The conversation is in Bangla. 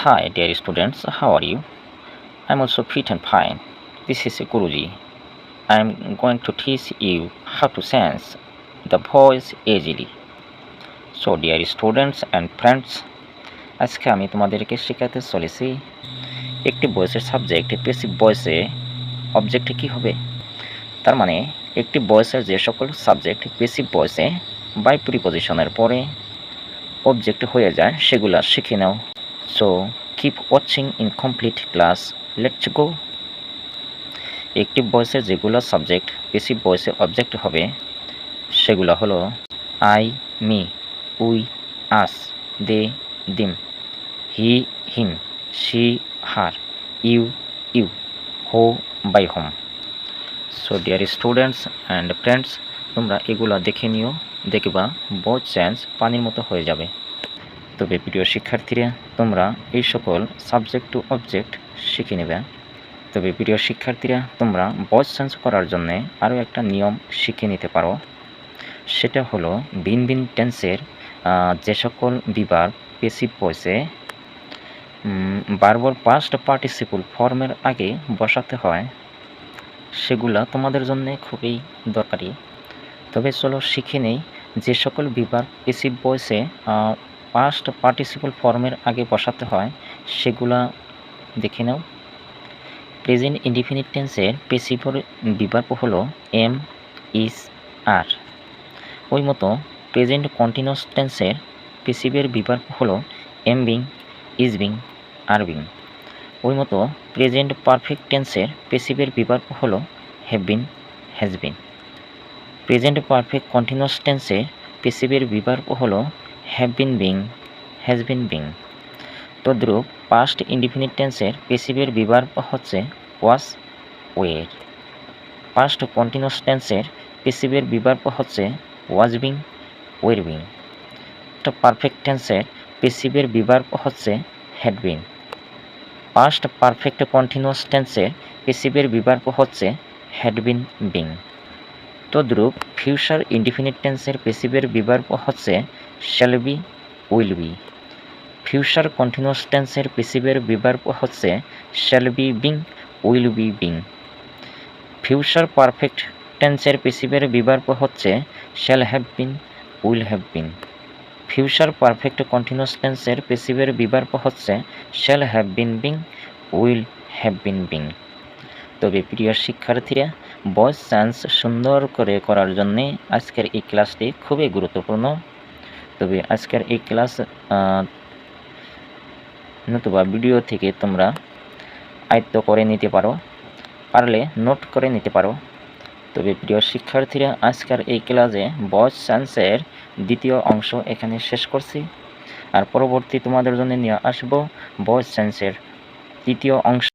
Hi, dear students, how are you? I'm also fit and fine. This is Guruji. I'm going to teach you how to sense the voice easily. So, dear students and friends, আজকে আমি তোমাদেরকে শেখাতে চলেছি একটি ভয়েসের সাবজেক্ট পেসিভ ভয়েসে অবজেক্টে কি হবে তার মানে একটি ভয়েসের যে সকল সাবজেক্ট পেসিভ ভয়েসে বাই প্রিপোজিশনের পরে অবজেক্ট হয়ে যায় সেগুলা শিখে নাও so keep watching in complete class let's go একটি ভয়েসের যেগুলো সাবজেক্ট পেসিভ ভয়েসে অবজেক্ট হবে, সেগুলো হলো I me we us they them he him she her you you who by whom so dear students and friends তোমরা এগুলো দেখে নিও, দেখবা বহুত চেঞ্জ পানির মতো হয়ে যাবে। তবে প্রিয় শিক্ষার্থীরা, তোমরা এই সকল সাবজেক্ট টু অবজেক্ট শিখে নেবে। তবে প্রিয় শিক্ষার্থীরা, তোমরা ভয়েস চেঞ্জ করার জন্য আরও একটা নিয়ম শিখে নিতে পারো। সেটা হলো বিন বিন টেন্সের যে সকল বিভাগ পেসিভ ভয়েসে বারবার পাস্ট পার্টিসিপল ফর্মের আগে বসাতে হয়, সেগুলা তোমাদের জন্য খুবই দরকারি। তবে চলো শিখে নেই, যে সকল বিভাগ পেসিভ ভয়েসে পাস্ট পার্টিসিপল ফর্মের আগে বসাতে হয়, সেগুলা দেখে নাও। প্রেজেন্ট ইনডিফিনিট টেন্সের পেসিভর বিভাগ হলো এম ইস আর ওই মতো প্রেজেন্ট কন্টিনিউয়াস টেন্সের পেসিভের বিভাগ হলো am being is being are being ওই মতো প্রেজেন্ট পারফেক্ট টেন্সের পেসিভের বিভাগ হলো have been has been present perfect continuous টেন্সের পেসিভের বিভাগ হলো have been being has been being তদ্রূপ পাস্ট ইনডিফিনিট টেন্সের পেসিভের বিভাগ হচ্ছে ওয়াস ওয়ের পাস্ট কন্টিনিউয়াস টেন্সের পেসিভের বিভাগ হচ্ছে ওয়াজ বিং ওয়ের বিং তো পারফেক্ট টেন্সের পেসিভের বিভাগ হচ্ছে had been past perfect continuous টেন্সের পেসিভের বিভাগ হচ্ছে হ্যাড বিন বিং তদ্রূপ ফিউচার ইনডিফিনিট টেন্সের পেসিভের বিভাগ হচ্ছে shall be will be future continuous টেন্সের পেসিভের বিভাগ হচ্ছে shall be being will be. Being future perfect টেন্সের পেসিভের বিভাগ হচ্ছে shall have been, will have been. Future perfect continuous টেন্সের পেসিভের বিভাগ হচ্ছে shall have been being, will have been being. তবে প্রিয় শিক্ষার্থীরা ভয়েস চান্স সুন্দর করে করার জন্যে আজকের এই ক্লাসটি খুবই গুরুত্বপূর্ণ। তবে আজকের এই ক্লাস নতুবা ভিডিও থেকে তোমরা আয়ত্ত করে নিতে পারো, পারলে নোট করে নিতে পারো। তবে প্রিয় শিক্ষার্থীরা, আজকের এই ক্লাসে ভয়েস চান্সের দ্বিতীয় অংশ এখানে শেষ করছি। আর পরবর্তী তোমাদের জন্য নিয়ে আসব ভয়েস চান্সের তৃতীয় অংশ।